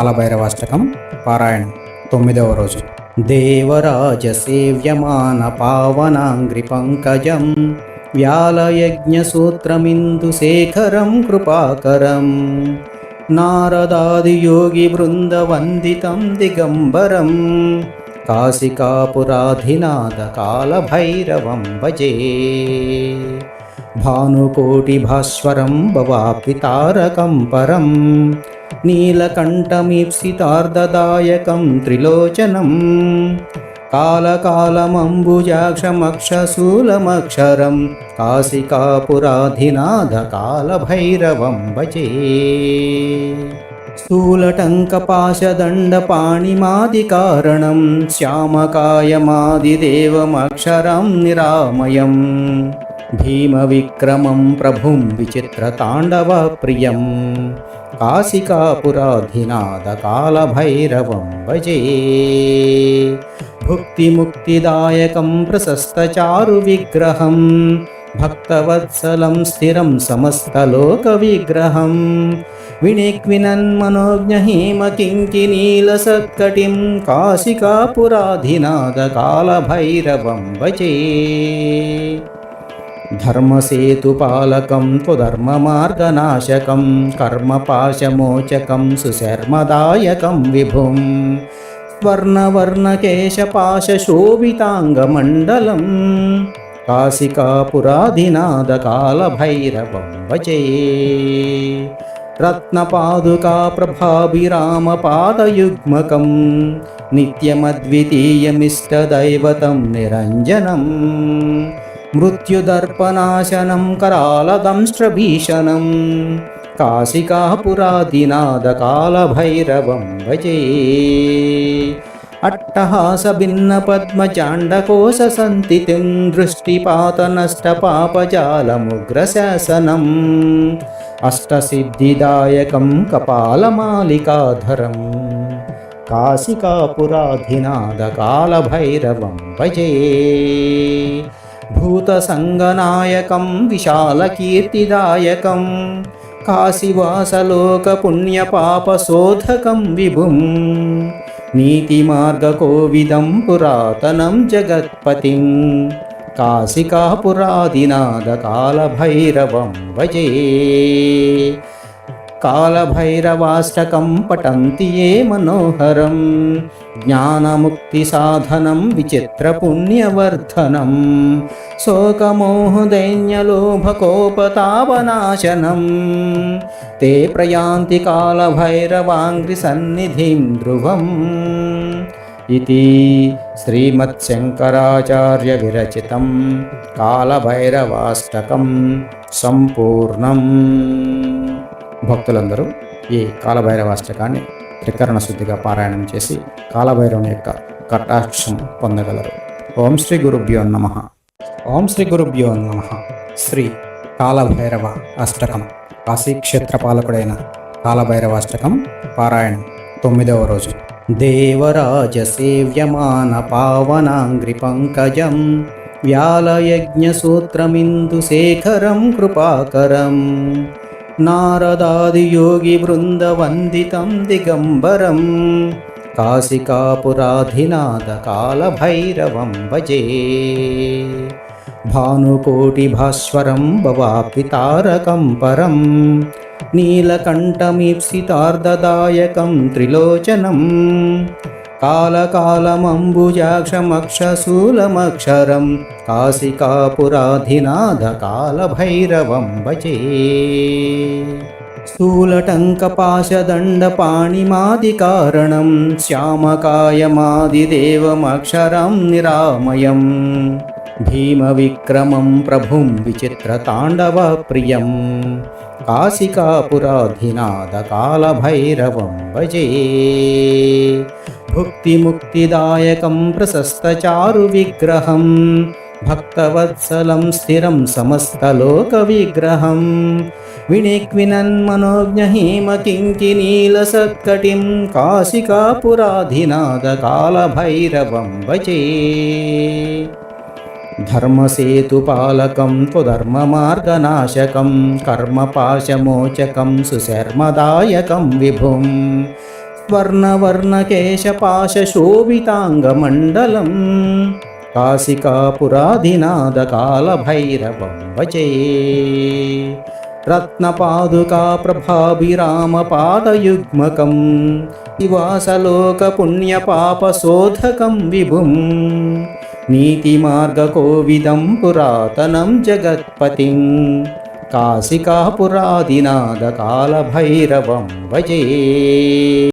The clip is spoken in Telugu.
కాలభైరవాష్టకం పారాయణం తొమ్మిదవ రోజు. దేవరాజ సేవ్యమాన పావనాంగ్రి పంకజం వ్యాలయజ్ఞసూత్రమిందు శేఖరం కృపాకరం. నారదాదియోగి బృందవందితం దిగంబరం. కాశికాపురాధినాథ కాలభైరవం భజే. భానుకోటిభాస్వరం భవాపి తారకం పరం नीलकण्ठमीप्सितार्ददायकं त्रिलोचनम्। कालकालमम्बुजाक्षमक्षशूलमक्षरं आसिका भजे। स्थूलटङ्कपाशदण्डपाणिमादिकारणं श्यामकायमादिदेवमक्षरं निरामयम्। भीमविक्रमं प्रभुं विचित्रताण्डवप्रियं काशिकापुराधिनाथकालभैरवं भजे भुक्तिमुक्तिदायकं प्रशस्तचारुविग्रहं भक्तवत्सलं स्थिरं समस्तलोकविग्रहम् विणिक्विनन्मनोज्ञहीमकिङ्किनीलसत्कटिं काशिकापुराधिनाथकालभैरवं भजे ధర్మసేతుపాలకం త్వధర్మమార్గనాశకం కర్మపాశమోచకం సుశర్మదాయకం విభుం స్వర్ణవర్ణకేశపాశోభితాంగమండలం కాశికాపురాధినాదకాలభైరవం వచే రత్నపాదుకా ప్రభాభిరామపాదయుగ్మకం నిత్యమద్వితీయమిష్టదైవతం నిరంజనం मृत्युदर्पनाशनं करालदंष्ट्रभीषणं काशिकापुरादिनादकालभैरवं भजे अट्टहासभिन्नपद्मचाण्डकोशसन्तितिं दृष्टिपातनष्टपापजालमुग्रशासनम् अष्टसिद्धिदायकं कपालमालिकाधरं काशिकापुराधिनादकालभैरवं भजे भूतसङ्गनायकं विशालकीर्तिदायकं काशिवासलोकपुण्यपापशोधकं विभुं नीतिमार्गकोविदं पुरातनं जगत्पतिं काशिकापुरादिनादकालभैरवं भजे कालभैरवाष्टकं पठन्ति ये मनोहरं ज्ञानमुक्तिसाधनं विचित्रपुण्यवर्धनं शोकमोहदैन्यलोभकोपतापनाशनं ते प्रयान्ति कालभैरवाङ्घ्रिसन्निधिं ध्रुवम् इति श्रीमत्शङ्कराचार्यविरचितं कालभैरवाष्टकं सम्पूर्णम् భక్తులందరూ ఈ కాలభైరవాష్టకాన్ని త్రికరణ శుద్ధిగా పారాయణం చేసి కాలభైరవుని యొక్క కటాక్షం పొందగలరు. ఓం శ్రీ గురుభ్యో నమ. ఓం శ్రీ గురుభ్యో నమ. శ్రీ కాలభైరవ అష్టకం కాశీక్షేత్ర పాలకుడైన కాలభైరవాష్టకం పారాయణం తొమ్మిదవ రోజు. దేవరాజ సేవ్యమాన పావనాంగ్రి పంకజం వ్యాలయజ్ఞసూత్రమిందుశేఖరం కృపాకరం. నారదాదియోగి బృందవందితం దిగంబరం. కాశికాపురాధినాథ కాలభైరవం భజే. భానుకోటిభాస్వరం భవాపి తారకం कालकालमम्बुजाक्षमक्षशूलमक्षरं काशिका भजे। स्थूलटङ्कपाशदण्डपाणिमादिकारणं श्यामकायमादिदेवमक्षरं निरामयम्। भीमविक्रमं प्रभुं विचित्रताण्डवप्रियं काशिकापुराधिनाथकालभैरवं भजे भुक्तिमुक्तिदायकं प्रशस्तचारुविग्रहं भक्तवत्सलं स्थिरं समस्तलोकविग्रहम् विणिक्विनन्मनोज्ञहीमकिङ्किनीलसत्कटिं काशिकापुराधिनाथकालभैरवं भजे ధర్మసేతుపాలకం త్వధర్మమార్గనాశకం కర్మపాశమోచకం సుశర్మదాయకం విభుం స్వర్ణవర్ణకేశపాశోభితాంగమండలం కాశికాపురాధినాదకాలభైరవం వచే రత్నపాదుకా ప్రభాభిరామపాదయుగ్మకం నివాసలోకపుణ్యపాపశోధకం విభుం నీతిమార్గకోవిదం పురాతనం జగత్పతిం. కాశికాపురాదినాథకాలభైరవం భజే